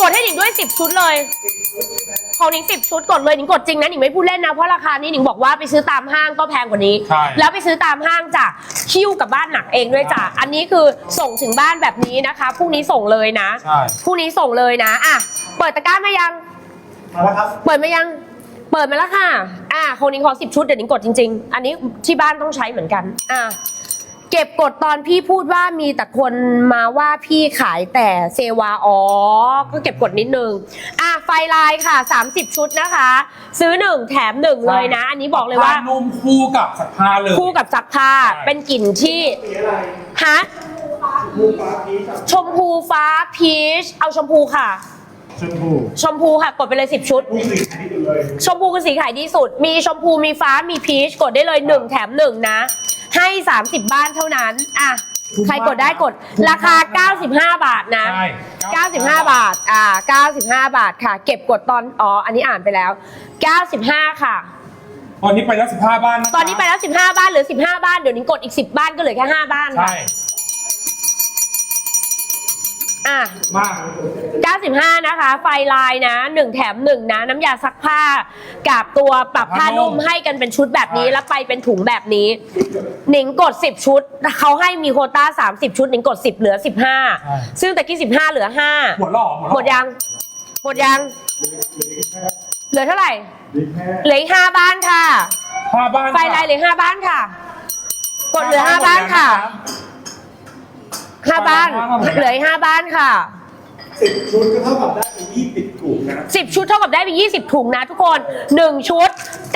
กดให้หนิงด้วยสิบชุดเลยของหนิงสิบชุดกดเลยหนิงกดจริงนะหนิงไม่พูดเล่นนะเพราะราคานี้หนิงบอกว่าไปซื้อตามห้างก็แพงกว่านี้ ใช่ แล้วไปซื้อตามห้างจ้ะคิ้วกับบ้านหนักเองด้วยจ้ะอันนี้คือส่งถึงบ้านแบบนี้นะคะพรุ่งนี้ส่งเลยนะใช่ พรุ่งนี้ส่งเลยนะอะเปิดตะกร้ามายัง มาแล้วครับ เปิดมายัง เปิดมาแล้วค่ะ อ่าคนนี้ขอสิบชุด เดี๋ยวนิ้งกดจริง ๆ อันนี้ที่บ้านต้องใช้เหมือนกัน อ่า เก็บกดตอนพี่พูดว่ามีแต่คนมาว่าพี่ขายแต่เซวาอ๋อ ก็เก็บกดนิดนึง อะไฟลายค่ะ 30 ชุดนะคะ ซื้อหนึ่งแถมหนึ่งเลยนะ อันนี้บอกเลยว่าผ้นุ่มคู่กับสักผ้าเลย คู่กับซักผ้าใช่เป็นกลิ่นที่สีอะไรฮะมูฟ้าพีชครับชมพูฟ้าพีชเอาชมพูค่ะ ชมพูชมพูค่ะกดไปเลย10ชุดผู้สีขายที่สุดเลยชมพูคือสีขายดีสุด มีชมพูมีฟ้ามีพีชกดได้เลย 1 แถม 1 นะ ให้ 30 บ้านเท่านั้นอะใครกดได้กดราคา 95 บาทนะ ใช่95 บาท อ่า 95 บาทค่ะ เก็บกดตอน อ๋อ อันนี้อ่านไปแล้ว 95 ค่ะ ตอนนี้ไปแล้วสิบห้าบ้านนะคะตอนนี้ไปแล้ว 15 บ้านเหลือ 15 บ้าน เดี๋ยวนี้กดอีก 10 บ้านก็เหลือแค่ 5 บ้านใช่ค่ะ อะ มาก 95 นะคะ ไฟลายนะ 1 แถม 1 นะ น้ำยาซักผ้า กับตัวปรับผ้านุ่มให้กันเป็นชุดแบบนี้ใช่แล้วไปเป็นถุงแบบนี้ หนิงกด 10 ชุด เขาให้มีโควต้า 30 ชุด หนิงกด 10 เหลือ 15 ซึ่งตะกี้ 15 เหลือหมดแล้วเหรอ5หมดยัง หมดยัง เหลือเท่าไหร่ดีแค่เหลืออีก5บ้านค่ะห้าบ้านไฟลายเหลือ5บ้านค่ะ กดเหลือ5บ้านค่ะ 5บ้านเหลืออีก5บ้านค่ะสิบชุดก็เท่ากับได้เป็นยี่สิบถุงนะ10ชุดเท่ากับได้ไป20ถุงนะทุกคน1ชุด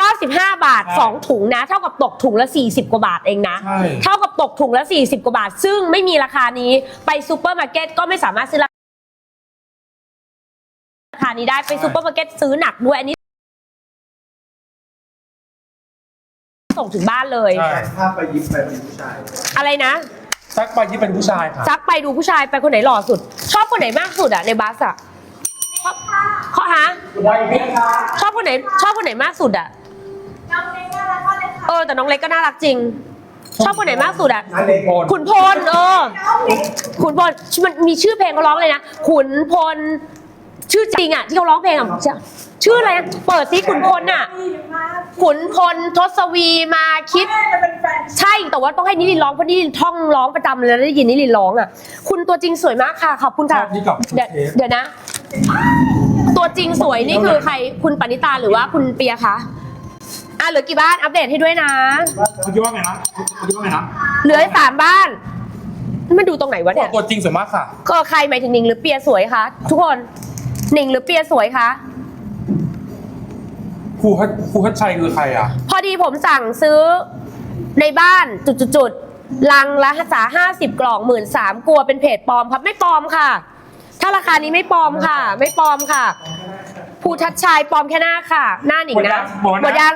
95บาท2ถุงนะ เท่ากับตกถุงละ40กว่าบาทเองนะ ใช่ เท่ากับตกถุงละ40กว่าบาท ซึ่งไม่มีราคานี้ไปซูเปอร์มาร์เก็ตก็ไม่สามารถซื้อราคานี้ได้ไปซูเปอร์มาร์เก็ตซื้อหนักด้วยอันนี้ ส่งถึงบ้านเลย ใช่แต่ถ้าไปยิบไปเป็นผู้ชายอะไรนะ ซักไปที่เป็นผู้ชายค่ะซักไปดูผู้ชายไปคนไหนหล่อสุด ชอบคนไหนมากสุดอะในบัสอะชอบข้อฮะไวเพชรครับชอบคนไหน ชอบคนไหนมากสุดอะเออแต่น้องเล็กก็น่ารักจริง ชอบคนไหนมากสุดอะนั่นเองโอนขุนพลเออขุนพลมันมีชื่อเพลงเขาร้องเลยนะขุนพล ชื่อจริงอะที่เขาร้องเพลงอะชื่อชื่ออะไรอะเปิดซิขุนพลอะขุนพลทศวีมาคิด ใช่แต่ว่าต้องให้นิรินทร์ร้องเพราะนิรินทร์ท่องร้องประจำเลยแล้วได้ยินนิรินทร์ร้องอะ คุณตัวจริงสวยมากค่ะขอบคุณค่ะชอบนี่กับเดี๋ยวเทป เดี๋ยวนะ ตัวจริงสวยนี่คือใครคุณปณิตาหรือว่าคุณเปียคะอะเหลือกี่บ้านอัปเดตให้ด้วยนะ เมื่อกี้ว่าไงนะเมื่อกี้ว่าไงนะเหลือสามบ้านมันดูตรงไหนวะเนี่ย ตัวจริงสวยมากค่ะ ก็ใครหมายถึงหนิงหรือเปียสวยคะทุกคน หนิงหรือเปียสวยคะครูฮัทครูฮัทชัยคือใครอะ พอดีผมสั่งซื้อในบ้านจุดๆๆลังละสาห้าสิบกล่องหมื่นสามกลัวเป็นเพจปลอมครับไม่ปลอมค่ะ ถ้าราคานี้ไม่ปลอมค่ะ ไม่ปลอมค่ะภูทัชชัยปลอมแค่หน้าค่ะ หน้าหนิงนะหมดยังหมดยัง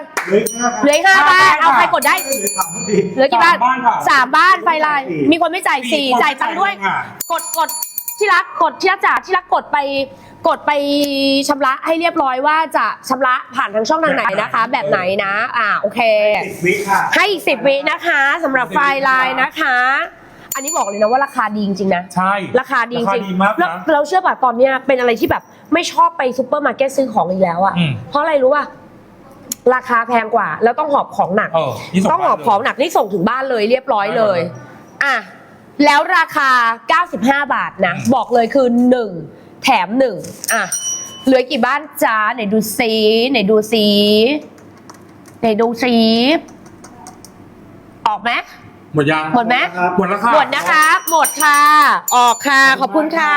เหลือห้าเหลืออกห้าบ้านห้าบ้านเอาใครค่ะกดได้เหลือสามพอดีเหลือกี่บ้านสามบ้านค่ะสามบ้านไฟลายสี่มีคนไม่จ่ายสี่สี่คนจ่ายตังค์ด้วยค่ะกดกด ที่รักกดที่รักจ๋าที่รักกดไปกดไปชำระให้เรียบร้อยว่าจะชำระผ่านทางช่องทางไหนนะคะ แบบไหนนะ อ่าโอเค สิบวิค่ะ ให้อีกสิบวินะคะสำหรับไฟล์ไลน์นะคะ อันนี้บอกเลยนะว่าราคาดีจริงๆนะ ใช่ ราคาดีจราคาริงดีมากแล้วนะ เราเชื่อป่ะตอนเนี้ยเป็นอะไรที่แบบไม่ชอบไปซูเปอร์มาร์เก็ตซื้อของอีกแล้วอะอืม เพราะอะไรรู้ป่ะราคาแพงกว่า แล้วต้องหอบของหนัก เออนี่ส่งต้องหอบของหนักนี่ส่งถึงบ้านเลยเรียบร้อยเลย อะ แล้วราคา 95 บาทนะ บอกเลยคือ 1 แถม 1 อะ เหลือกี่บ้านจ้าไหนดูซีไหนดูซีไหนดูซีออกไหมหมดยังหมดไหมหมดแล้วค่ะหมดนะคะ หมดค่ะ ออกค่ะ ขอบคุณค่ะ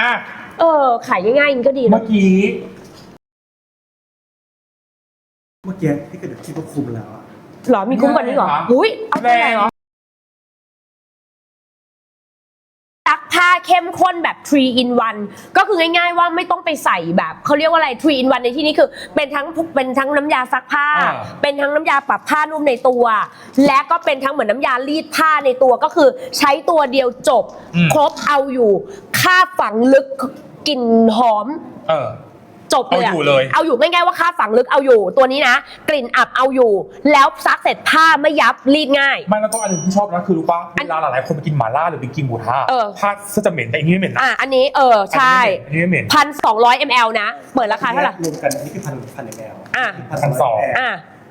อะเออ ขายง่ายๆอย่างนี้ก็ดีเมื่นะอกี้ เมื่อกี้ที่กระเด็นที่ก็คุมแล้วอะหรอมีคุ้มกว่านี้เหรอแรงหุ้ยเอาไปไหนเหรอ เข้มข้นแบบ 3 in 1 ก็คือง่ายๆว่าไม่ต้องไปใส่แบบเขาเรียกว่าอะไร 3 in 1 ในที่นี้คือเป็นทั้งเป็นทั้งน้ำยาซักผ้า อ่า เป็นทั้งน้ำยาปรับผ้านุ่มในตัว และก็เป็นทั้งเหมือนน้ำยารีดผ้าในตัวก็คือใช้ตัวเดียวจบ อืม ครบเอาอยู่คาบฝังลึกกลิ่นหอม เออ จบเลยะเอาอยู่เลย เอาอยู่ไม่ง่ายว่าค่าฝังลึกเอาอยู่ ตัวนี้นะ กลิ่นอับเอาอยู่ แล้วซักเสร็จผ้าไม่ยับรีดง่าย ไม่แล้วก็อันหนึงที่ชอบนะคือรู้ป่ะอันเวลาหลายๆคนไปกินหม่าล่าหรือไปกินหมูทะเออ ผ้าเสื้อจะเหม็นแต่อันนี้ไม่เหม็นนะอะอันนี้เออใช่อันนี้ไม่เหม็น พันสองร้อยมลนะเปิดราคาเท่าไหร่ รวมกันนี่คือพันพันแมวอะ พันสองอะ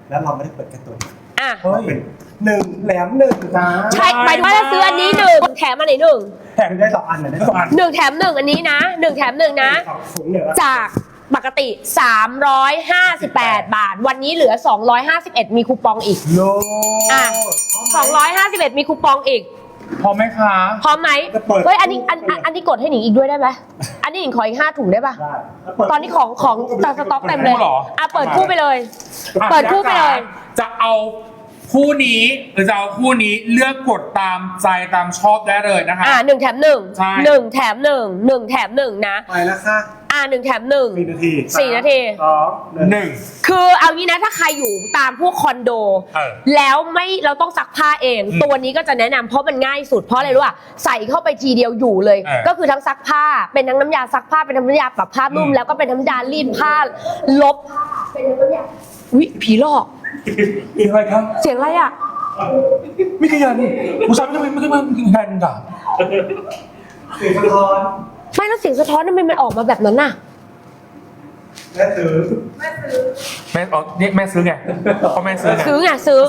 แล้วเราไม่ได้เปิดแค่ตัวนี้อะเฮ้ย เป็นหนึ่งแหลมหนึ่งนะใช่หมายถึงว่าจะซื้ออันนี้หนึ่งแถมอันไหนหนึ่งแถมได้สองอันนะได้สองอันหนึ่งแถมหนึ่งอันนี้นะหนึ่งแถมหนึ่งนะสูงเหนือจาก ปกติ 358 บาท วันนี้เหลือ 251 มีคูปองอีก โลอะ 251 มีคูปองอีก พอไหมคะ พร้อมไหมเฮ้ยอันนี้อันอันอันนี้กดให้หนิงอีกด้วยได้ไหมอันนี้หนิงขออีกห้าถุงได้ปะได้ตอนนี้ของของสต็อกเต็มเลยคู่เหรอ อะเปิดคู่ไปเลย อะเปิดคู่ไปเลย จะเอาคู่นี้หรือจะเอาคู่นี้เลือกกดตามใจตามชอบได้เลยนะคะ อะหนึ่งแถมหนึ่งใช่ หนึ่งแถมหนึ่งหนึ่งแถมหนึ่งนะ ไปแล้วค่ะ อะหนึ่งแถมหนึ่ง สี่นาทีสี่นาที สองหนึ่งหนึ่ง คือเอางี้นะถ้าใครอยู่ตามพวกคอนโด เออแล้วไม่เราต้องซักผ้าเอง อืมตัวนี้ก็จะแนะนำเพราะมันง่ายสุดเพราะอะไรรู้ป่ะใส่เข้าไปทีเดียวอยู่เลย เออก็คือทั้งซักผ้าเป็นทั้งน้ำยาซักผ้าเป็นทั้งน้ำยาปรับผ้านุ่มอืม แล้วก็เป็นทั้งน้ำยารีดผ้าลบเป็นทั้งน้ำยาวิผีหลอกมีอะไรครับ เสียงอะไรอะ ไม่ขยันผู้ชายไม่ต้องไม่ต้องไม่ต้องแทนกับเสียงสะท้อน ไม่แล้วเสียงสะท้อนทำไมมันออกมาแบบนั้นน่ะและถือแม่อ๋อเนี่ยแม่ซื้อไงเพราะแม่ซื้อไงซื้อไงซื้อ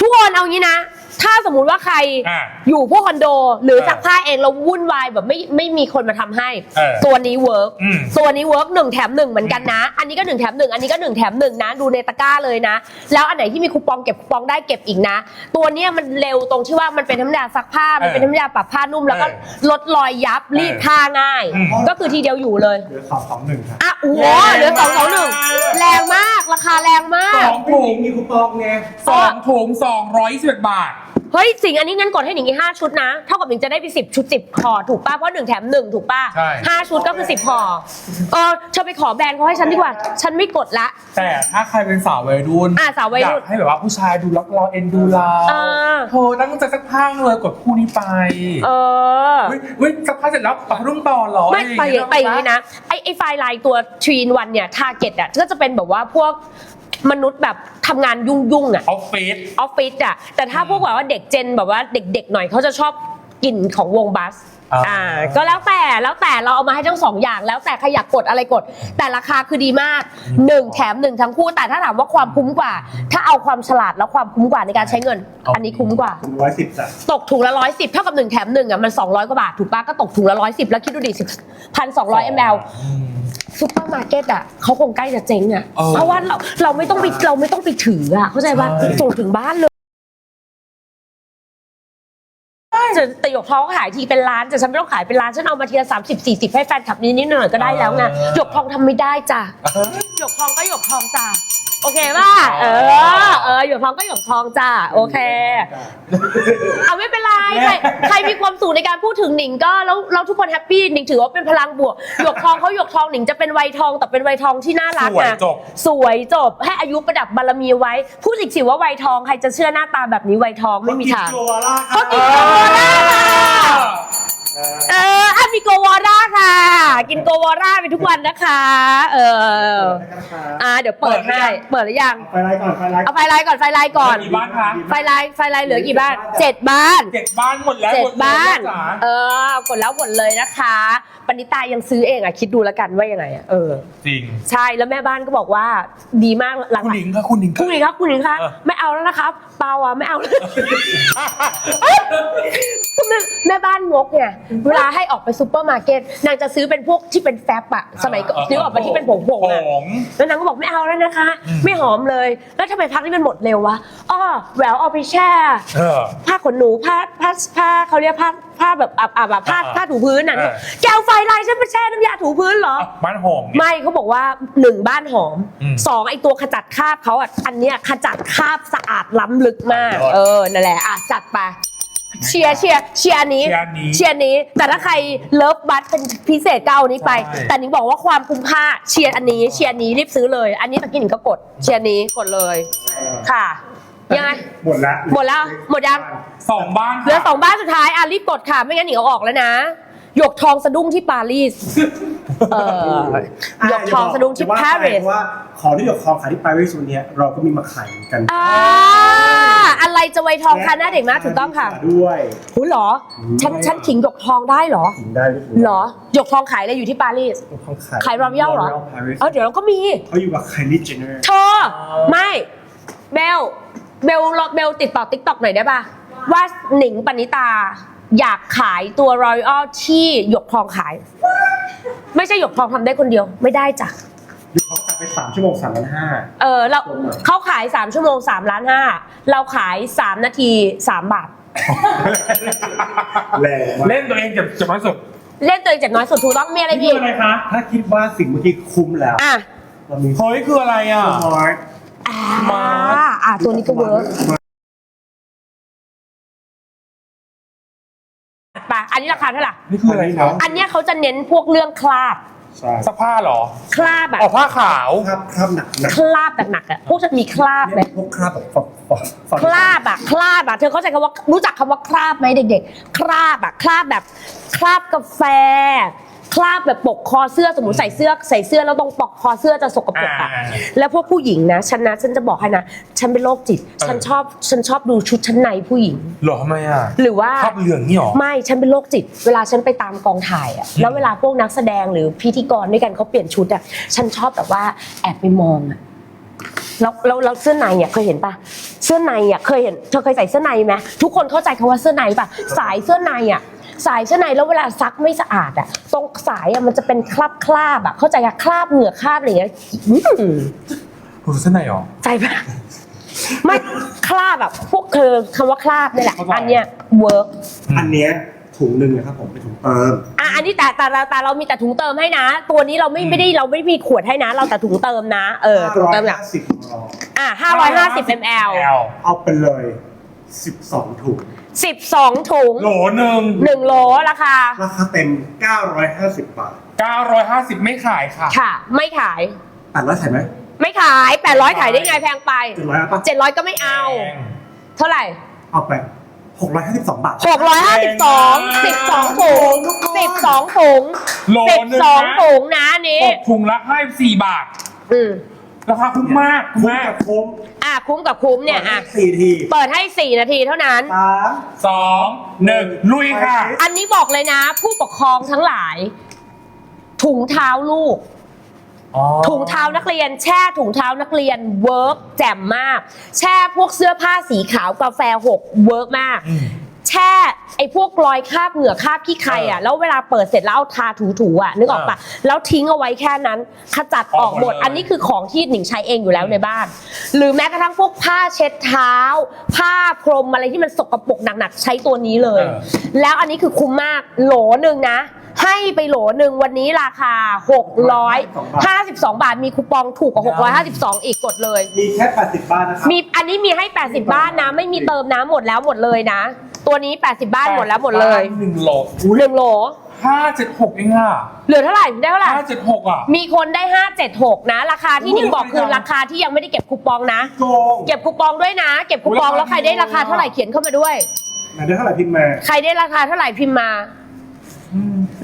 ทุกคนเอางี้นะ ถ้าสมมุติว่าใครอะอยู่พวกคอนโด หรือเออซักผ้าเองเราวุ่นวายแบบไม่ไม่มีคนมาทำให้ เออตัวนี้เวิร์กอืมตัวนี้เวิร์กหนึ่งแถมหนึ่งเหมือนกันนะ อันนี้ก็หนึ่งแถมหนึ่งอันนี้ก็หนึ่งแถมหนึ่งนะ ดูในตะกร้าเลยนะ แล้วอันไหนที่มีคูปองเก็บคูปองได้เก็บอีกนะ ตัวเนี้ยมันเร็วตรงที่ว่ามันเป็นน้ำยาซักผ้า มันเป็นน้ำยาปรับผ้านุ่มแล้วก็เออลดรอยยับรีดผ้าง่าย อืม ก็คือทีเดียวอยู่เลย เหลือสองสองหนึ่งครับอะโอ้โหแรงเหลือสองสองหนึ่งมากแรงมากราคาแรงมากสองถุงมีคูปองไงสองถุงสองร้อยสิบเอ็ดบาท เฮ้ยสิงอันนี้งั้นกดให้หนิงอีกห้าชุดนะ เท่ากับหนิงจะได้ไปสิบชุดสิบห่อถูกป่ะเพราะหนึ่งแถมหนึ่งถูกป่ะใช่ ห้าชุดก็คือสิบห่อเออเธอไปขอแบรนด์เขาให้ฉันดีกว่า ฉันไม่กดละ แต่ถ้าใครเป็นสาววัยรุ่นอะสาววัยรุ่นอยากให้แบบว่าผู้ชายดูรักเราเอ็นดูเราอ่าเธอตั้งใจสักพักเลยกดคู่นี้ไปเออเฮ้ยเฮ้ยสักพักเสร็จแล้วต่อรุ่งต่อเหรอไม่ไปอะรอย่างไปอย่างเงี้นี้นะไอไอไฟล์ไลน์ตัวทรีนวันเนี่ยทาร์เก็ตอะก็จะเป็นแบบว่าพวก มนุษย์แบบทำงานยุ่งยุ่งๆอะออฟฟิศ ออฟฟิศอะแต่ถ้าพวกแบบว่าเด็กเจนแบบว่าเด็กๆหน่อยเขาจะชอบกลิ่นของวงบัส อ่าอ่าก็แล้วแต่แล้วแต่เราเอามาให้ทั้งสองอย่าง แล้วแต่ใครอยากกดอะไรกด แต่ราคาคือดีมากหนึ่งแถมหนึ่งทั้งคู่แต่ถ้าถามว่าความคุ้มกว่า ถ้าเอาความฉลาดแล้วความคุ้มกว่าในการใช้เงิน อันนี้คุ้มกว่าถึงร้อยสิบจ้ะตกถุงละร้อยสิบเท่ากับหนึ่งแถมหนึ่งอะมันสองร้อยกว่าบาทถูกปะก็ตกถุงละร้อยสิบแล้วคิดดูดิสิพันสองร้อยมลอืมซูเปอร์มาร์เก็ตอะเขาคงใกล้จะเจ๊งอะ เออเพราะว่าเราเราไม่ต้องไปเราไม่ต้องไปถืออะเข้าใจปะใช่ ส่งถึงบ้านเลย จะแต่หยกทองก็ขายทีเป็นล้านแต่ฉันไม่ต้องขายเป็นล้านฉันเอามาทีละสามสิบสี่สิบให้แฟนคลับนิดๆหน่อยๆก็ได้แล้วไงหยกทองทำไม่ได้จ้ะเออหยกทองก็หยกทองจ้ะ โอเคป่ะเออ เออหยกทองก็หยกทองจ้ะโอเค เอาไม่เป็นไรใครใครมีความสุขในการพูดถึงหนิงก็แล้วเราทุกคนแฮปปี้หนิงถือว่าเป็นพลังบวกหยกทองเขาหยกทองหนิงจะเป็นวัยทองแต่เป็นวัยทองที่น่ารักสวยนะจบ สวยจบให้อายุประดับบารมีไว้ พูดอีกสิว่าวัยทองใครจะเชื่อหน้าตาแบบนี้วัยทองไม่มีทาง โจวาร่าเขาค่ะกินโกวาร่าค่ะ เอออะมีโกวาร่าค่ะ กินโกวาร่าไปทุกวันนะคะ เอออะเดี๋ยวเปิดให้เปิดหรือยัง ไฟไลน์ก่อนไฟไลน์เอาไฟไลน์ก่อนไฟไลน์ก่อน กี่บ้านคะไฟไลน์ไฟไลน์เหลือกี่บ้านเจ็ดบ้าน เจ็ดบ้านหมดแล้วเจ็ดหมลยบ้านจ๋เออกดแล้วหมดเลยนะคะ ปณิตายังซื้อเองอะคิดดูแล้วกันว่ายังไงอะเออ จริง ใช่แล้วแม่บ้านก็บอกว่าดีมากหลังคุณหนิงค่ะคุณหนิงคุณหญิงครับคุณหญิงคะเออ ไม่เอาแล้วนะครับ เปล่าอะไม่เอาแล้วก็แม่แม่บ้านงกไงเวลาให้ออกไปซูเปอร์มาร์เก็ตนางจะซื้อเป็นพวกที่เป็นแฟบอะสมัยก่อนซื้อออกมาที่เป็นผงๆอะ ผง แล้วนางก็บอกไม่เอาแล้วนะคะอืมไม่หอมเลย แล้วทำไมพักนี้มันหมดเร็ววะอ้อแหววเอาไปแช่ เออ ผ้าขนหนูผ้าผ้าผ้าเขาเรียกผ้าผ้าแบบอับอับอะผ้าอ่าผ้าถูพื้นอะเออแกวไฟลายฉันไปแช่น้ำยาถูพื้นเหรอ บ้านหอมเนี่ย ไม่เขาบอกว่าหนึ่งบ้านหอมอืมสองไอตัวขจัดคราบเขาอะอันเนี้ยขจัดคราบสะอาดล้ำลึกมาก ยอดเออนั่นแหละอะจัดไปเชียร์เชียร์เชียร์อันนี้เชียร์อันนี้เชียร์อันนี้แต่ถ้าใครเลิฟบัตเป็นพิเศษก็เอาอันนี้ไป ใช่ แต่หนิงบอกว่าความคุ้มค่าเชียร์อันนี้เชียร์อันนี้รีบซื้อเลย อันนี้ตะกี้หนิงก็กดเชียร์อันนี้กดเลยค่ะยังไงหมดแล้วหมดแล้วหมดยังสองบ้านเหลือค่ะสองบ้านสุดท้ายอะรีบกดค่ะไม่งั้นหนิงเอาออกแล้วนะ หยกทองสะดุ้งที่ปารีสเออหยกทองสะดุ้งที่จะว่าปาไปรีสว่าของที่หยกทองขายที่ปารีสวันเนี้ยเราก็มีมาขายเหมือนกันอ่าอะไรจะไวทองคะหน้าเด็กมากถูกต้องค่ะด้วยหูเหรอฉันฉันขิงหยกทองได้เหรอถึงได้เหรอหยกทองขายอะไรอยู่ที่ปารีสหยกทองขายขายรอยัลเหรอ Paris เออเดี๋ยวเราก็มีเขาอยู่กับไคลี่เจเนอร์เธอไม่เบลเบลเบลติดต่อติ๊กต็อกหน่อยได้ป่ะว่าหนิงปณิตา อยากขายตัวรอยัลที่หยกทองขาย ไม่ใช่หยกทองทำได้คนเดียวไม่ได้จ้ะหยกทองขายไปสามชั่วโมงสามพันห้าเออเราเขาขาย 3 ชั่วโมง3ล้านห้าเราขาย 3 นาที 3 บาท แรงมากเล่นตัวเองเจ็บเจ็บน้อยสุดเล่นตัวเองจากน้อยสุดถูกต้องมีอะไรนี่พี่คืออะไรคะถ้าคิดว่าสิ่งเมื่อกี้คุ้มแล้วอะเรามีเฮ้ยคืออะไรอะ สมาร์ท อ่ามาอะตัวนี้ก็เวิร์ก อันนี้ราคาเท่าไหร่นี่คืออะไรครับอันเนี้ยเขาจะเน้นพวกเรื่องคราบใช่ซักผ้าเหรอ คราบอะออกผ้าขาว คราบคราบหนักหนักคราบหนักๆอะพวกจะมีคราบไหมพวกคราบแบบฟอฟอฟอคราบอะคราบอะเธอเข้าใจคำว่ารู้จักคำว่าคราบไหมเด็ก ๆ คราบอะคราบแบบ คราบกาแฟ คราบแบบปกคอเสื้อสมมติใส่เสื้อใส่เสื้อแล้วตรงปกคอเสื้อจะสกปรกอะอ่าแล้วพวกผู้หญิงนะฉันนะฉันจะบอกให้นะฉันเป็นโรคจิต ฉันชอบฉันชอบดูชุดชั้นในผู้หญิงเหรอทำไมอะหรือว่า ภาพเหลืองนี่หรอ ไม่ ฉันเป็นโรคจิต เวลาฉันไปตามกองถ่ายอะแล้วเวลาพวกนักแสดงหรือพิธีกรด้วยกันเขาเปลี่ยนชุดอะฉันชอบแบบว่าแอบไปมองอะแล้วแล้วแล้วเสื้อในอะเคยเห็นปะเสื้อในอะเคยเห็น เธอเคยใส่เสื้อในไหมทุกคนเข้าใจคำว่าเสื้อในปะสายเสื้อในอะ สายเสื้อในแล้วเวลาซักไม่สะอาดอะตรงสายอะมันจะเป็นคราบคราบๆอะเข้าใจอะคราบเหงื่อคราบอะไรอย่างเงี้ยอืมรู้เส้นไหนหรอ ใจปะไม่คราบแบบพวกเธอคำว่าคราบนี่แหละ เข้าใจ อันเนี้ยเวิร์กอันเนี้ยถุงหนึ่งนะครับผมเป็นถุงเติม อะอันนี้แต่แต่เราแต่เรามีแต่ถุงเติมให้นะ ตัวนี้เราไม่ไม่ได้เราไม่ได้มีขวดให้นะ เราแต่ถุงเติมนะเออถุงเติมแบบ550มลอะ550 ml เอาไปเลย 12 ถุง 12 ถุง โหลหนึ่ง1โหลราคา ราคาเต็ม 950 บาท950 ไม่ขายค่ะ ค่ะ ไม่ขาย ตัดแล้วใส่ไหมไม่ขาย 800 ขายได้ไงแพงไป เจ็ดร้อยเอาปะ700 ก็ไม่เอา เท่าไหร่ เอาไป 652 บาท 652 12 ถุง 12 ถุงโหลหนึ่งนะ12 ถุงนะอันนี้ ตกถุงละ54บาท อืม ราคาคุ้มมากคุ้มคุ้มมากกับคุ้มอะคุ้มกับคุ้มเนี่ยอะสี่ทีเปิดให้ 4 นาทีเท่านั้น สามสองหนึ่งลุยค่ะ อันนี้บอกเลยนะ ผู้ปกครองทั้งหลาย ถุงเท้าลูก ถุงเท้านักเรียน แช่ถุงเท้านักเรียนเวิร์กแจ่มมาก แช่พวกเสื้อผ้าสีขาวกาแฟหกเวิร์กมากอืมแช่ไอ้พวกรอยคราบเหงื่อคราบขี้ใครอะเออแล้วเวลาเปิดเสร็จแล้วเอาทาถูๆอะนึกออกปะแล้วทิ้งเอาไว้แค่นั้นขจัดออกหมดออกหมดเลยอันนี้คือของที่หนิงใช้เองอยู่แล้วในบ้าน หรือแม้กระทั่งพวกผ้าเช็ดเท้า ผ้าพรมอะไรที่มันสกปรกหนักๆใช้ตัวนี้เลยเออแล้วอันนี้คือคุ้มมากโหลหนึ่งนะให้ไปโหลหนึ่งวันนี้ราคา 652 บาท มีคูปองถูกกว่า 652 อีกกดเลย มีแค่ 80บาทนะครับ มีอันนี้มีให้ 80 บ้านนะ ไม่มีเติมน้ำหมดแล้วหมดเลยนะ ตัวนี้ 80 บ้านหมดแล้วหมดเลยหนึ่งโหลหนึ่งโหลห้าเจ็ดหกเองอะเหลือเท่าไหร่ได้เท่าไหร่ห้าเจ็ดหกอะมีคนได้576นะ ราคาที่หนิงบอกคือราคาที่ยังไม่ได้เก็บคูปองนะโกงเก็บคูปองด้วยนะ เก็บคูปองแล้วใครได้ราคาเท่าไหร่เขียนเข้ามาด้วยไหนได้เท่าไหร่พิมพ์มาใครได้ราคาเท่าไหร่พิมพ์มา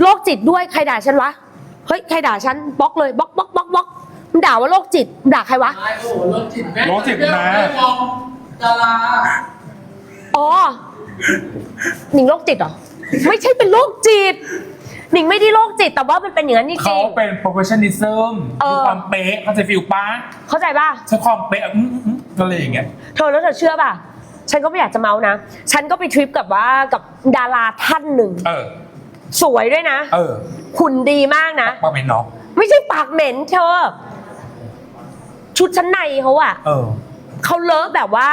โรคจิตด้วยใครด่าฉันวะเฮ้ยใครด่าฉันบล็อกเลยบล็อกบล็อกบล็อกบล็อกมันด่าว่าโรคจิตด่าใครวะไอ้โอ้โหรถจิตแม่รถจิตนะไม่มองดาราอ๋อ หนิงโรคจิตเหรอ ไม่ใช่เป็นโรคจิต หนิงไม่ได้โรคจิต แต่ว่ามันเป็นอย่างนั้นจเขาริงเป็น professionalism เออมีความเป๊ะเขาใจะฟิลป้าๆเข้าใจป่ะ ใช้ความเป๊ะอืมอืมอืมอะไรอย่างเงี้ย เธอแล้วเธอเชื่อป่ะ ฉันก็ไม่อยากจะเมาส์นะ ฉันก็ไปทริปกับว่ากับดาราท่านหนึ่ง เออ สวยด้วยนะ เออหุ่นดีมากนะมาเป็นเนาะไม่ใช่ปากเหม็นเธอ ชุดชั้นในเขาอะเออ เขาเลอะแบบว่า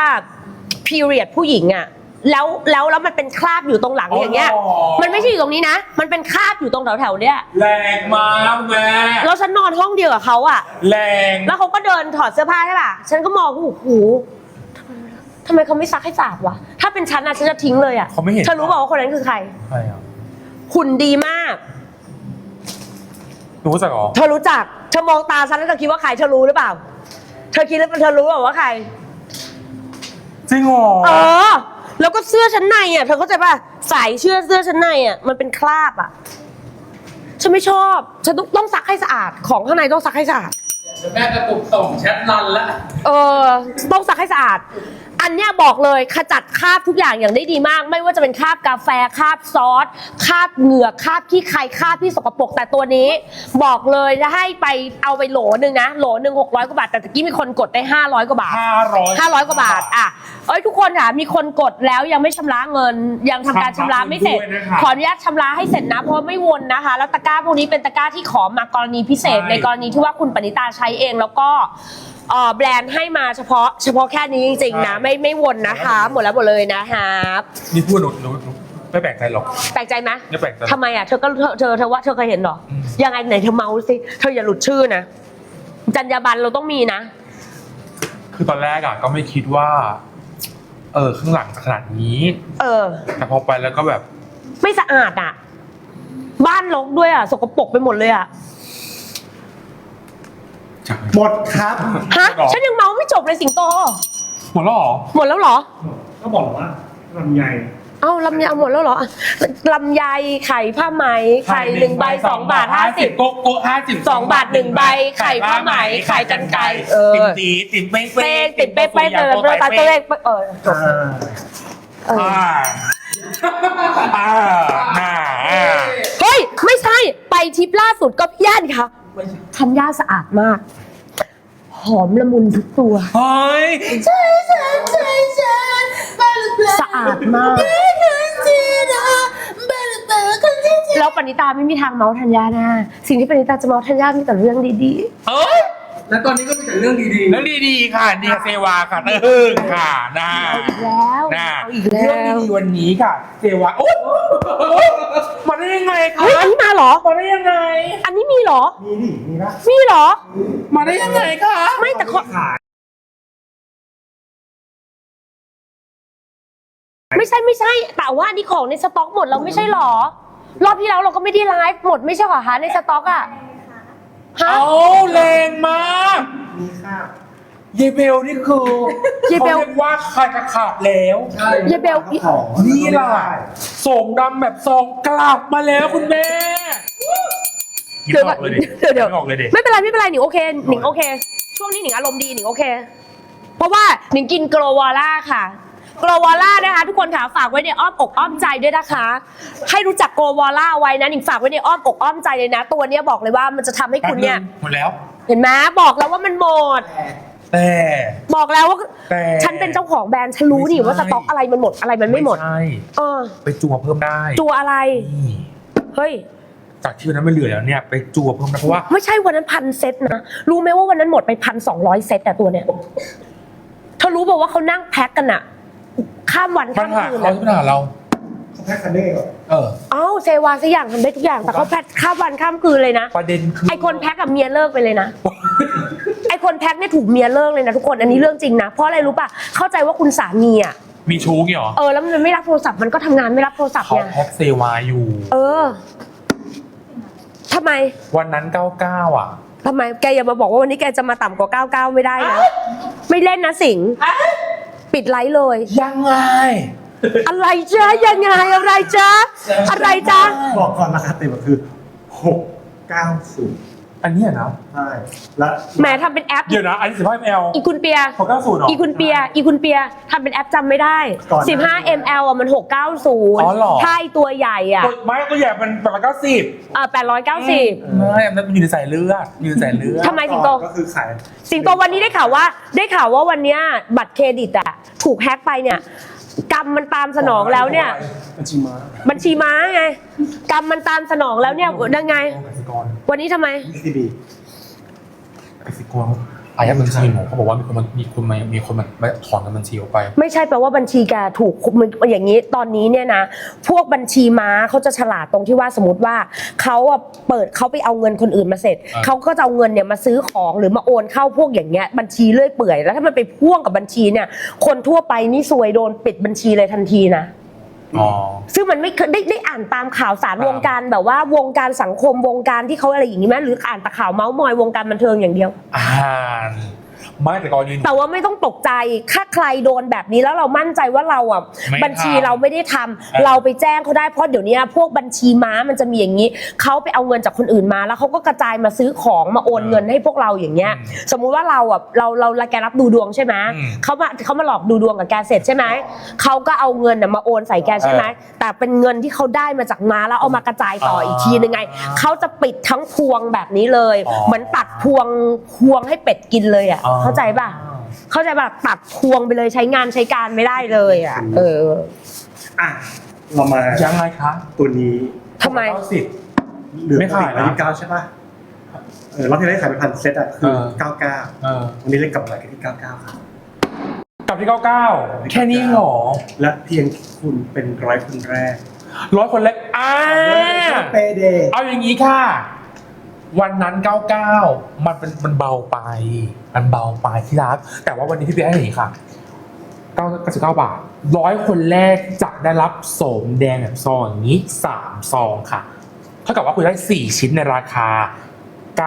period ผู้หญิงอะ แล้วแล้วแล้วมันเป็นคราบอยู่ตรงหลังอ๋ออย่างเงี้ยมันไม่ใช่อยู่ตรงนี้นะ มันเป็นคราบอยู่ตรงแถวแถวๆเนี้ยแรงมากแม่แล้วฉันนอนห้องเดียวกับเขาอะแรงแล้วเขาก็เดินถอดเสื้อผ้าใช่ป่ะ ฉันก็มองโอ้โหทำไมเขาไม่ซักให้สะอาดวะ ถ้าเป็นฉันอะฉันจะทิ้งเลยอะเขาไม่เห็นเธอรู้เปล่าว่าคนนั้นคือใคร ใครอะหุ่นดีมากรู้จักเหรอ เธอรู้จัก เธอมองตาฉันแล้วเธอคิดว่าใคร เธอรู้หรือเปล่า เธอคิดแล้วเธอรู้เปล่าว่าใคร จริงเหรอเออ แล้วก็เสื้อชั้นในอะเธอเข้าใจป่ะใส่เชื้อเสื้อชั้นในอะมันเป็นคราบอะ ฉันไม่ชอบ ฉันต้องต้องซักให้สะอาด ของข้างในต้องซักให้สะอาด แม่กระตุกส่งแชทรันละเออต้องซักให้สะอาด อันเนี้ยบอกเลยขจัดคราบทุกอย่างอย่างได้ดีมาก ไม่ว่าจะเป็นคราบกาแฟคราบซอสคราบเหงือกคราบขี้ใครคราบที่สกปรกแต่ตัวนี้ บอกเลยจะให้ไปเอาไปโหลหนึ่งนะโหลหนึ่งหกร้อยกว่าบาทแต่ตะกี้มีคนกดได้ห้าร้อยกว่าบาทห้าร้อยห้าร้อยกว่าบาทอะเอ้ยทุกคนค่ะมีคนกดแล้วยังไม่ชำระเงิน ยังทำการชำระไม่เสร็จด้วยนะคะขออนุญาตชำระให้เสร็จนะเพราะไม่วนนะคะ แล้วตะกร้าพวกนี้เป็นตะกร้าที่ขอมากรณีพิเศษใช่ในกรณีที่ว่าคุณปณิตาใช้เองแล้วก็เอ่อแบรนด์ให้มาเฉพาะเฉพาะแค่นี้จริงๆนะ ไม่ไม่วนนะคะ หมดแล้วหมดเลยนะครับนี่พูดหนูหนูหนูไม่แปลกใจหรอก แปลกใจไหมไม่แปลกใจทำไมอะเธอก็เธอเธอเธอว่าเธอเคยเห็นเหรออืมยังไงไหนเธอเมาสิเธออย่าหลุดชื่อนะจรรยาบรรณเราต้องมีนะ คือตอนแรกอะก็ไม่คิดว่า เออข้างหลังจะขนาดนี้ เออ แต่พอไปแล้วก็แบบ ไม่สะอาดอะ บ้านรกด้วยอะ สกปรกไปหมดเลยอะ หมดครับ ฮะหรอฉันยังเมาไม่จบเลยสิงโต หมดแล้วเหรอหมดแล้วเหรอ ก็บอกว่าลำไยเอ้าลำไยเอาหมดแล้วเหรออะลำไยไข่ผ้าไหมไข่หนึ่งใบสองบาทห้าสิบ โกโก้ห้าสิบสองบาทหนึ่งใบไข่ผ้าไหมไข่กันไก่เออ ติ่มตีติ่มเป้งเป้งติดเป้งเป้งเป้งเป้งตาเป้งเออจบอ่าเอออ่าอ่าน่าอ่า เฮ้ย ไม่ใช่ไปทริปล่าสุดก็พี่ย่านค่ะ ทันย่าสะอาดมาก หอมละมุนทุกตัว เฮ้ยสะอาดมาก แล้วปณิตาไม่มีทางเมาส์ธัญญาแนะสิ่งที่ปณิตาจะเมาส์ธัญญามีแต่เรื่องดีเฮ้ยแล้วตอนนี้ก็มีแต่เรื่องดีๆ เรื่องดีๆค่ะนี่ค่ะเซวาค่ะเตึงค่ะน่าๆเอาอีกแล้วน่าเอาอีกเรื่แล้องว ดีๆวันนี้ค่ะ เซวาโอ๊ยโอ๊ยมาได้ยังไงคะเฮ้ยอันนี้มา เหรอ มาได้ยังไง อันนี้มีเหรอ มีดิมีนะมีเหรอ มาได้ยังไงคะไม่แต่ขอขาย ไม่ใช่ไม่ใช่ แต่ว่านี่ของในสต็อกหมดแล้วไม่ใช่เหรอ รอบที่แล้วเราก็ไม่ได้ไลฟ์หมดไม่ใช่เหรอคะในสต็อกอะฮะ เอาแรงมาก มีข้าว เยเบลนี่คือเยเบล ขารีกว่าขาดกระขาดแล้วใช่เยเบลของนี่ล่ะสงดำแบบซองกลับมาแล้วคุณแม่ เดี๋ยวก่อนเดี๋ยวเดี๋ยวไม่ออกเลยดิ ไม่เป็นไรไม่เป็นไรหนิงโอเคหนิงโอเค ช่วงนี้หนิงอารมณ์ดีหนิงโอเค เพราะว่าหนิงกินโกลวอล่าค่ะโกลวอล่านะคะ ทุกคนค่ะฝากไว้ในอ้อมอกอ้อมใจด้วยนะคะ ให้รู้จักโกลวอล่าไว้นะหนิงฝากไว้ในอ้อมอกอ้อมใจเลยนะ ตัวเนี้ยบอกเลยว่ามันจะทำให้แป๊บคุณนึเนี่ยงหมดแล้ว เห็นไหมบอกแล้วว่ามันหมด แต่ บอกแล้วว่าแต่ ฉันเป็นเจ้าของแบรนด์ฉันรู้นี่ไม่ใช่ว่าสต็อกอะไรมันหมดอะไรมันไม่หมด ใช่เออ ไปจัวเพิ่มได้ตัวอะไร นี่เฮ้ย จากที่วันนั้นไม่เหลือแล้วเนี่ยไปจัวเพิ่มนะเพราะว่า ไม่ใช่วันนั้นพันเซตนะ รู้ไหมว่าวันนั้นหมดไปพันสองร้อยเซตแต่ตัวเนี้ยเธอรู้บอกว่าเขานั่งแพ็คกันอะข้ามวันปัข้าญมหาคืนเขาอะที่ปัญหาเราเขาแพ็คคันเน่ก่อนเออ เอ้าเซวาสักอย่างทำได้ทุกอย่าง แต่เขาแพ็คข้ามวันข้ามคืนเลยนะ ประเด็นคือไอคนแพ็คกับเมียเลิกไปเลยนะ ไอคนแพ็คเนี่ยถูกเมียเลิกเลยนะทุกคน อันนี้เรื่องจริงนะ เพราะอะไรรู้ป่ะ เข้าใจว่าคุณสามีอะมีชู้เนี่ยเหรอเออ แล้วมันไม่รับโทรศัพท์มันก็ทำงานไม่รับโทรศัพท์เขาเนี่ยแพ็กเซวาอยู่ เออทำไมวันนั้น 99 อะ ทำไมแกอย่ามาบอกว่าวันนี้แกจะมาต่ำกว่า 99 ไม่ได้นะ ไม่เล่นนะสิงห์ปิดไลฟ์เลย ยังไง อะไรจ๊ะยังไงอะไรจ๊ะอะไรจ๊ะ บอกก่อนราคาเต็มก็คือหกเก้าศูนย์ อันเนี้ยนะใช่และแหมทำเป็นแอป เดี๋ยวนะอันนี้15 ml อีคุณเปีย690เหรอ อีคุณเปีย อีคุณเปียทำเป็นแอปจำไม่ได้15 ml อะมันอ๋อเหรอ690ใช่ตัวใหญ่อะตัวไม่ตัวใหญ่มันประมาณ90อ่า890 ไม่อันนั้นมันอยู่ในสายเลือดอยู่ในสายเลือดทำไมสิงโต ก็คือขายสิงโตวันนี้ได้ข่าวว่า ได้ข่าวว่าวันเนี้ยบัตรเครดิตอะถูกแฮ็กไปเนี่ย กรรมมันตามสนองแล้วเนี่ย บัญชีม้าบัญชีม้าไง กรรมมันตามสนองแล้วเนี่ยยังไง กสิกรวันนี้ทำไมซีบีกสิกร อายัดบัญชีหนูเขาบอกว่ามีคนมามีคนมามีคนมาถอนเงินบัญชีออกไป ไม่ใช่แปลว่าบัญชีแกถูกมันอย่างนี้ตอนนี้เนี่ยนะ พวกบัญชีม้าเขาจะฉลาดตรงที่ว่าสมมติว่าเขาอะเปิดเขาไปเอาเงินคนอื่นมาเสร็จอ่าเขาก็จะเอาเงินเนี่ยมาซื้อของหรือมาโอนเข้าพวกอย่างเงี้ยบัญชีเลื่อยเปื่อย แล้วถ้ามันไปพ่วงกับบัญชีเนี่ย คนทั่วไปนี่ซวยโดนปิดบัญชีเลยทันทีนะอ๋อ ซึ่งมันไม่เคยได้ได้อ่านตามข่าวสารครับวงการแบบว่าวงการสังคมวงการที่เขาอะไรอย่างนี้ไหมหรืออ่านแต่ข่าวเมาส์มอยวงการบันเทิงอย่างเดียว อ่าน ไม่แต่กรณีหนู แต่ว่าไม่ต้องตกใจ ถ้าใครโดนแบบนี้แล้วเรามั่นใจว่าเราอะไม่บัญชีทำเราไม่ได้ทำเราไปแจ้งเขาได้เพราะเดี๋ยวนี้พวกบัญชีม้ามันจะมีอย่างนี้เขาไปเอาเงินจากคนอื่นมาแล้วเขาก็กระจายมาซื้อของมาโอนเงินให้พวกเราอย่างเงี้ย สมมุติว่าเราอะเราเราเราแกรับดูดวงใช่ไหมอืมเขามาเขามาหลอกดูดวงกับแกเสร็จใช่ไหมเขาก็เอาเงินน่ะมาโอนใส่แกใช่ไหมแต่เป็นเงินที่เขาได้มาจากม้าแล้วเอามากระจายต่ออีกทีนึงไงเขาจะปิดทั้งพวงแบบนี้เลย อ๋อ เหมือนตัดพวงพวงให้เป็ดกินเลยอะ อ๋อเข้าใจป่ะ เข้าใจป่ะตัดพวงไปเลยใช้งานใช้การไม่ได้เลยอะเอออะเรามายังไงคะ ตัวนี้ทำไมเก้าสิบเหลือไม่ขายนะร้อยเก้าใช่ป่ะเออรอบที่แล้วขายไปพันเซตอะคือเออเก้าเก้าเออวันนี้เล่นกลับมากันที่เก้าเก้าครับกลับที่เก้าเก้าแค่นี้เหรอ และเพียงคุณเป็นร้อยคนแรกร้อยคนแรกอ่าเปเดย์เอาอย่างนี้ค่ะ วันนั้น 99 มันเป็นมันเบาไป มันเบาไปที่รัก แต่ว่าวันนี้พี่เปียให้อย่างนี้ค่ะ99 บาทร้อยคนแรกจะได้รับโสมแดงแบบซองอย่างนี้3ซองค่ะ เท่ากับว่าคุณได้ 4 ชิ้นในราคา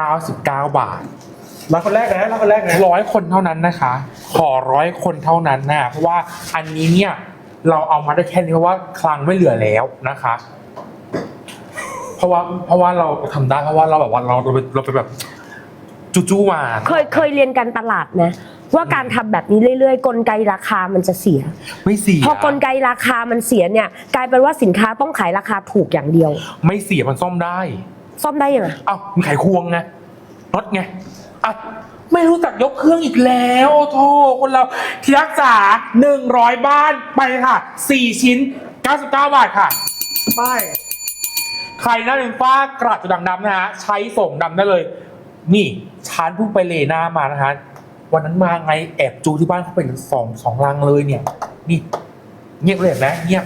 99 บาทร้อยคนแรกนะร้อยคนแรกนะร้อยคนเท่านั้นนะคะ ขอร้อยคนเท่านั้นนะเพราะว่าอันนี้เนี่ยเราเอามาได้แค่นี้เพราะว่าคลังไม่เหลือแล้วนะคะ เพราะว่าเพราะว่าเราทำได้เพราะว่าเราแบบว่าเราเราเป็นเราเป็นแบบจูจูมาเคยเคยเรียนการตลาดนะว่าการทำแบบนี้เรื่อยๆ กลไกราคามันจะเสีย ไม่เสียพอกลไกราคามันเสียเนี่ย กลายเป็นว่าสินค้าต้องขายราคาถูกอย่างเดียว ไม่เสียมันซ่อมได้ ซ่อมได้ยังไงเอ้ามีไขควงไงรถไงอะไม่รู้จักยกเครื่องอีกแล้วโอ้โทคนเราที่รักษาหนึ่งร้อยบ้านไปค่ะสี่ชิ้นเก้าสิบเก้าบาทค่ะ ป้าย ใครหน้าเป็นฝ้ากระจุดด่างดำนะฮะใช้ส่งดำได้เลย นี่ชานเพิ่งไปเลหน้ามานะฮะวันนั้นมาไงแอบจูที่บ้านเขาเป็นสองสองลังเลยเนี่ย นี่ เงียบเลยนไหมเงียบ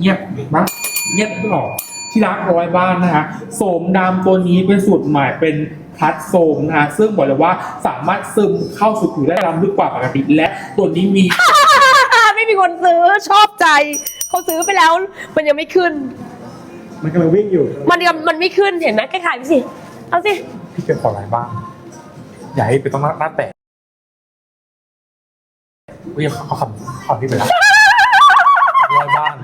เงียบเห็นไหมเงียบไม่หรอกที่รักร้อยบ้านนะฮะโสมดำตัวนี้เป็นสูตรใหม่เป็นพัดโสมนะฮะซึ่งบอกเลยว่าสามารถซึมเข้าสู่ผิวได้ลำลึกกว่าปกติ และตัวนี้มี ไม่มีคนซื้อชอบใจ เขาซื้อไปแล้ว มันยังไม่ขึ้น มันกำลังวิ่งอยู่มันยังมันไม่ขึ้นเห็นไหมแกขายไปสิ เอาสิ พี่เป็นขออะไรบ้าง อย่าให้เป็นต้องหน้าแตกอุ้ยเขาคำขอพี่ไปแล้วร้อยบ้าน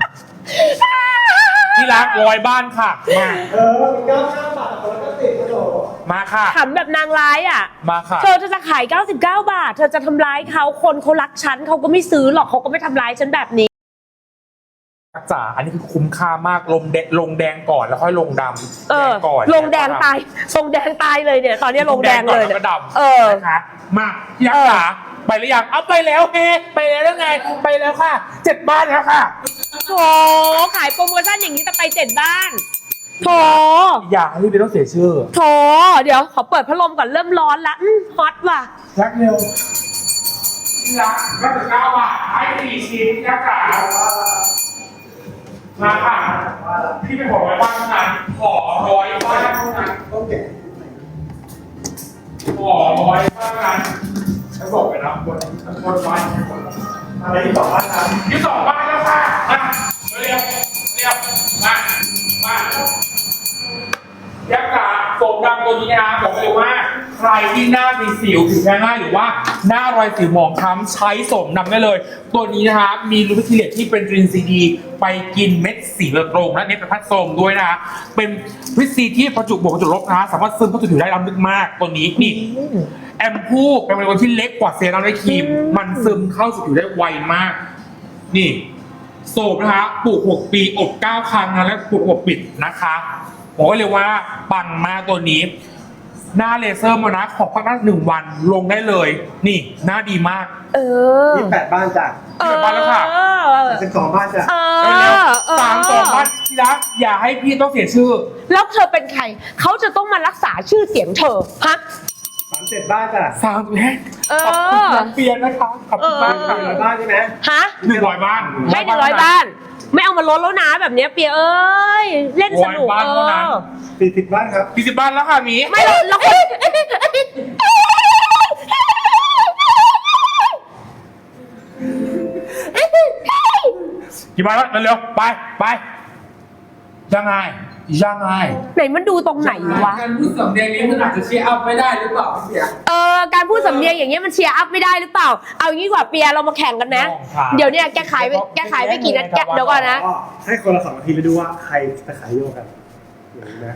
ที่รักร้อยบ้านค่ะ มา เออเก้าเก้าบาทคนละก็ติดกระโดดมาค่ะ ขำแบบนางร้ายอะ มาค่ะ เธอจะขาย 99 บาท เธอจะทำร้ายเขาคนเขารักฉันเขาก็ไม่ซื้อหรอกเขาก็ไม่ทำร้ายฉันแบบนี้ จ๋าอันนี้คือคุ้มค่ามากลงแดงลงแดงก่อนแล้วค่อยลงดำเออแดงก่อนลงแดงตายลงแดงตายเลยเนี่ย ตอนนี้ลงแดงเลยก่อนเนี่แวยก็ดำเออ นะคะมาพี่รักจ๋าไปหรือยังเอาไปแล้วเฮไปแล้วแล้วไง ไปแล้วค่ะเจ็ดบ้านแล้วค่ะโถขายโปรโมชั่นอย่างนี้จะไปเจ็ดบ้านโถอย่าให้พี่เป็นต้องเสียชื่อโถเดี๋ยวขอเปิดพัดลมก่อนเริ่มร้อนละอืมฮอตว่ะรักเร็วรักรักถึงเก้าบาทให้สี่ชิ้นรักจ๋า มาค่ะพี่เป็นขอร้อยบ้านเท่านั้นขอร้อยบ้านเท่านั้นต้องเก็บขอร้อยบ้านเท่านั้นฉันบอกไปนะบนบนบ้านอะไรที่บอกว่าครับที่สองบ้านแล้วค่ะมาเรียบเรียบมามายักษ์กาโสมดำตัวนี้นะบอกเลยว่า ใครที่หน้ามีสิวผิวแพ้ง่ายหรือว่าหน้ารอยสิวหมองคล้ำใช้โสมดำได้เลย ตัวนี้นะคะมีลูบิทิเลตที่เป็นดรินซีดี ไปกินเม็ดสีโดยตรงและเม็ดประพัดโสมด้วยนะคะเป็นวิตซีที่ประจุบวกประจุลบนะคะสามารถซึมเข้าสู่ผิวได้ล้ำลึกมากตัวนี้นี่แอมพูเป็นโมเลกุลที่เล็กกว่าเซรั่มและครีม มันซึมเข้าสู่ผิวได้ไวมาก นี่โสมนะคะปลูก 6 ปีอบ 9 ครั้งนะและปลูกอบปิดนะคะบอกไว้เลยว่าปังมากตัวนี้ หน้าเลเซอร์มานะขอพักหน้าหนึ่งวันลงได้เลย นี่หน้าดีมาก เออยี่แปดบ้านจ้ะเอเดี๋ยวบ้านแล้วค่ะอสิบสองบ้านจ้ะเอเร็วอๆสามสองบ้านที่รักอย่าให้พี่ต้องเสียชื่อ แล้วเธอเป็นใคร เขาจะต้องมารักษาชื่อเสียงเธอฮะสามเจ็ดบ้านจ้ะสามแม่เออขอบคุณน้องเปียนะคะขอบคุณมากค่ะหนึ่งร้อยบ้านใช่ไหมฮะหนึ่งร้อยบ้าน ให้หนึ่งร้อยบ้าน ไม่เอามาลดแล้วนะแบบเนี้ยเปียเอ้ยเล่นสนุกร้อยบ้านเอเท่านั้น อสี่สิบบ้านครับสี่สิบบ้านแล้วค่ะหมีไม่เราเรากี่บ้านแล้วเร็วๆไปไปยังไง ยังไง ไหนมันดูตรงไหนวะ การพูดสำเนียงนี้มันอาจจะเชียร์อัพไม่ได้หรือเปล่าพี่เปียเออ การพูดสำเนียงอย่างเงี้ยมันเชียร์อัพไม่ได้หรือเปล่า เอางี้ดีกว่าเปียเรามาแข่งกันนะเดี๋ยวเนี่ยแกขายไปแกขายไปกี่นาทีเดี๋ยวก่อนนะ ก็ให้คนละสองนาทีแล้วดูว่าใครจะขายโยกันอย่างนี้นะ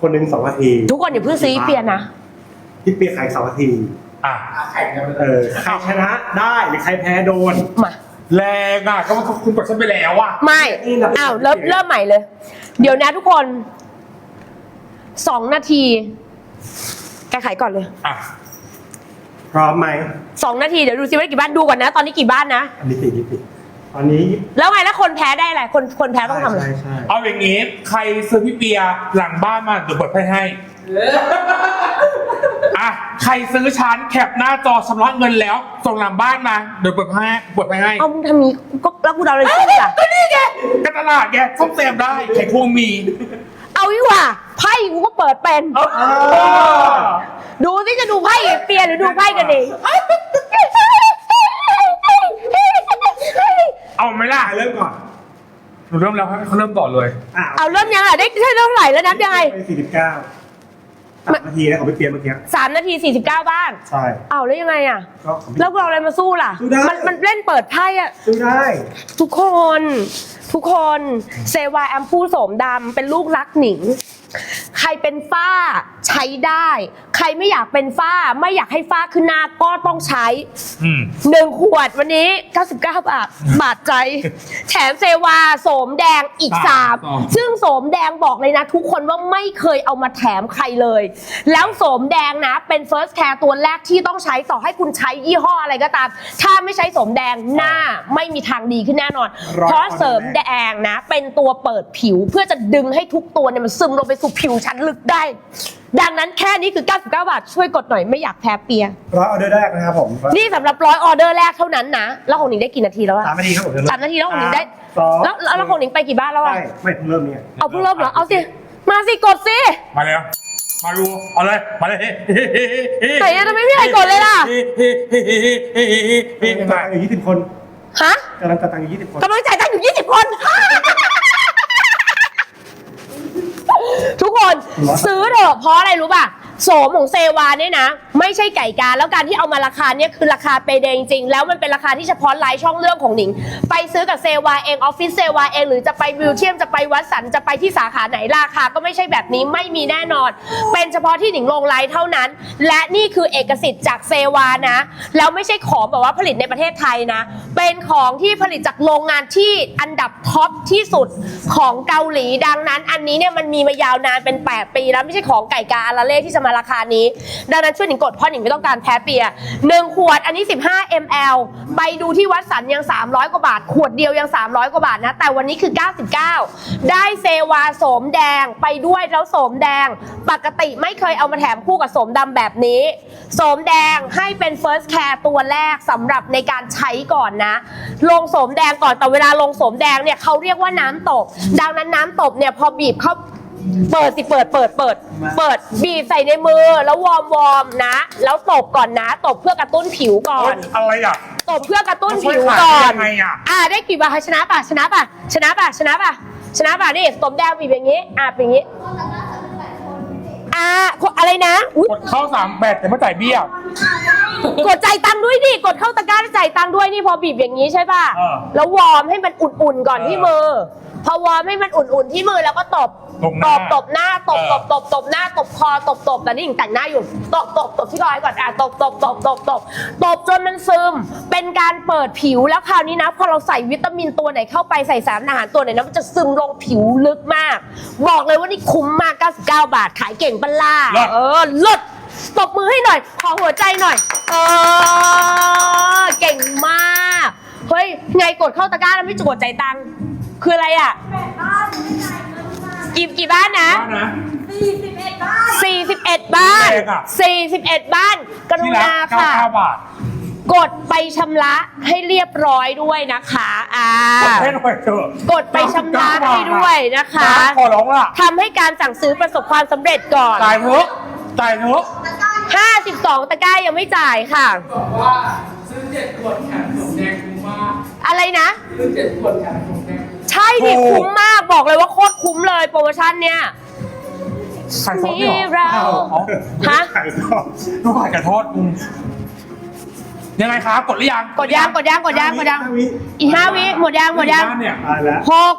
คนหนึ่งสองนาทีทุกคนอย่าเพิ่งซีเปียนะ พี่เปียขายสองนาทีอะแข่งกันไปเลเอยอใครชนะได้หรือใครแพ้โดน มา แรงอะก็คุณกดฉันไปแล้วอะ ไม่นี่นะ อ้าวเริ่มเริ่มใหม่เลย เดี๋ยวนะทุกคนสองนาทีแกขายก่อนเลยอะพร้อมไหมสองนาทีเดี๋ยวดูซิว่าได้กี่บ้านดูก่อนนะ ตอนนี้กี่บ้านนะ อันนี้สี่นี่สี่ตอนนี้แล้วไงแล้วคนแพ้ได้อะไรคนคนแพ้ต้องทำอะไรใช่ใช่เอาอย่างงี้ ใครซื้อพี่เปียหลังบ้านมาเดี๋ยวเปิดไพ่ให้อะใค รซื้อชั้นแคปหน้าจอชำระเงินแล้ว ส่งหลังบ้านมาเดี๋ยวเปิดไพ่ให้เปิดไพ่ให้เอามึงทำนี้ก็แล้วกูเอาอะไรสู้จ้ะก็นี่ไงก็ตลาดไงส้มแซมได้ไข่พวงมี เอาดีกว่าไพ่กูก็เปิดเป็นเออดูสิจะดูไพ่กับเปียหรือดูไพ่กันเองเอาไหมล่ะอะเริ่มก่อนหนูเริ่มแล้วให้เขาเริ่มต่อเลยอะเอาเริ่มยังอะได้ได้เท่าไหร่แล้วนับยังไง ไปสี่สิบเก้า สามนาทีนะของพี่เปียเมื่อกี้สามนาทีสี่สิบเก้าบ้านใช่เอาแล้วยังไงอะ ก็ของพี่แล้วเราอะไรมาสู้ล่ะ สู้ได้ มันมันเล่นเปิดไพ่อะ ซื้อได้ ทุกคน ทุกคนเซวาแอมพูโสมดำเป็นลูกรักหนิง ใครเป็นฝ้าใช้ได้ ใครไม่อยากเป็นฝ้าไม่อยากให้ฝ้าขึ้นหน้าก็ต้องใช้อืม หนึ่งขวดวันนี้ 99 บาท บาทใจ แถมเซวาโสมแดงอีกอ่าต่อ3ซึ่งโสมแดงบอกเลยนะ ทุกคนว่าไม่เคยเอามาแถมใครเลย แล้วโสมแดงนะ เป็น first care ตัวแรกที่ต้องใช้ต่อให้คุณใช้ยี่ห้ออะไรก็ตาม ถ้าไม่ใช้โสมแดงหน้าไม่มีทางดีขึ้นแน่นอน ร้อยเพราะคนเสริมแดงนะ เป็นตัวเปิดผิวเพื่อจะดึงให้ทุกตัวเนี่ยมันซึมลงไปสู่ผิวชั้นลึกได้ดังนั้นแค่นี้คือ 99 บาท ช่วยกดหน่อยไม่อยากแพ้เปีย ร้อยออเดอร์แรกนะครับผมนี่สำหรับร้อยออเดอร์แรกเท่านั้นนะ แล้วของหนิงได้กี่นาทีแล้วอะสามนาทีครับผมสามนาทีแล้วของหนิงได้ สองแล้วแล้วแล้วของหนิงไปกี่บ้านแล้วอะใช่ไม่เพิ่งเริ่มเนี่ยเอาเพิ่งเริ่มเหรอ เอาสิ มาสิกดสิ มาแล้ว มาดูเอาเลย มาเลยไหนอะทำไมไม่ให้กดเลยล่ะ กำลังตังค์อยู่ยี่สิบคนฮะกำลังตังค์อยู่ยี่สิบคนกำลังจ่ายตังค์อยู่ 20 คน ทุกคนซื้อเถอะเพราะอะไรรู้ป่ะ โสมของเซวาเนี่ยนะ ไม่ใช่ไก่กาแล้วการที่เอามาราคาเนี่ยคือราคาเปเดงจริง แล้วมันเป็นราคาที่เฉพาะไลน์ช่องเรื่องของหนิง ไปซื้อกับเซวาเองออฟฟิศเซวาเองหรือจะไปวิวเทียมจะไปวัดสันจะไปที่สาขาไหนราคาก็ไม่ใช่แบบนี้ไม่มีแน่นอน เป็นเฉพาะที่หนิงลงไลน์เท่านั้น และนี่คือเอกสิทธิ์จากเซวานะแล้วไม่ใช่ของแบบว่าผลิตในประเทศไทยนะ เป็นของที่ผลิตจากโรงงานที่อันดับท็อปที่สุดของเกาหลีดังนั้น อันนี้เนี่ยมันมีมายาวนานเป็น 8 ปีแล้วไม่ใช่ของไก่กาอาราเล่ที่จะมาราคานี้ ดังนั้นช่วยหนิงกดเพราะหนิงไม่ต้องการแพ้เปียหนึ่งขวดอันนี้ 15 ml ไปดูที่วัดสันยัง 300 กว่าบาท ขวดเดียวยัง 300 กว่าบาทนะ แต่วันนี้คือ 99 ได้เซวาโสมแดงไปด้วยแล้วโสมแดง ปกติไม่เคยเอามาแถมคู่กับโสมดำแบบนี้โสมแดงให้เป็น first care ตัวแรกสำหรับในการใช้ก่อนนะ ลงโสมแดงก่อนแต่เวลาลงโสมแดงเนี่ยเขาเรียกว่าน้ำตบ ดังนั้นน้ำตบเนี่ยพอบีบเข้า เปิดสิเปิดเปิดเปิด เปิดบีบใส่ในมือแล้ววอร์มวอร์มนะ แล้วตบก่อนนะ ตบเพื่อกระตุ้นผิวก่อน อะไรอะ ตบเพื่อกระตุ้นมันช่วยผิวขายก่อนยังไงอะอ่าได้กี่บาทชนะป่ะชนะป่ะชนะป่ะชนะป่ะชนะป่ะนี่สมแดงบีบอย่างนี้อ่าเป็นอย่างนี้อ่าอะไรนะอุ๊ยกดเข้าสามแปดแต่ไม่จ่ายเบี้ยกดจ่ายตังค์ด้วยดิกดเข้าตะกร้าแล้วจ่ายตังค์ด้วยนี่พอบีบอย่างนี้ใช่ป่ะเออแล้ววอร์มให้มันอุ่นๆก่อนเออที่มือ พอวอร์มให้มันอุ่นๆที่มือแล้วก็ตบตบหน้าตบหน้าตบเอตอบตบตบหน้าตบคอตบตบแต่นี่หญิงแต่งหน้าอยู่ตบตบตบที่รอยก่อนอะตบตบตบตบตบตบจนมันซึม เป็นการเปิดผิวแล้วคราวนี้นะ พอเราใส่วิตามินตัวไหนเข้าไปใส่สารอาหารตัวไหนนะมันจะซึมลงผิวลึกมาก บอกเลยว่านี่คุ้มมาก 99 บาทขายเก่งปันล่าเลิศ เออเลิศ ตบมือให้หน่อย ขอหัวใจหน่อย เออ เก่งมาก เฮ้ย ไงกดเข้าตะกร้าแล้วไม่กดใจายตังค์คืออะไรอะ กี่กี่บ้านนะ ว่านะ 41บ้านแรงอะ 41 บ้าน กรุที่รัณากค่ะ 99บาทกดไปชำระให้เรียบร้อยด้วยนะคะ อ่าแค่หน่อยเถอะกดไปชำระให้ด้วยนะคะ ขอร้องล่ะทำให้การสั่งซื้อประสบความสำเร็จก่อนจ่ายเถอะ จ่ายเถอะ52 ตะกร้ายังไม่จ่ายค่ะ บอกว่าซื้อเจ็ดขวดแถมสมแดงคุ้มมากอะไรนะ ซื้อเจ็ดขวดแถมสมแดงใช่ดิคุ้มมากบอกเลยว่าโคตรคุ้มเลยโปรโมชั่นเนี่ยไข่ซอสมีด้วยเหรอเราอ๋อฮะ ไข่ทอดลูกไข่ไก่ทอดอืมยังไงครับ กดหรือยังกดยางกดยางกดยางกดยางห้วิอีกห้าวิหมดยางหมดยาง บ้านเนี่ยตายแล้ว หก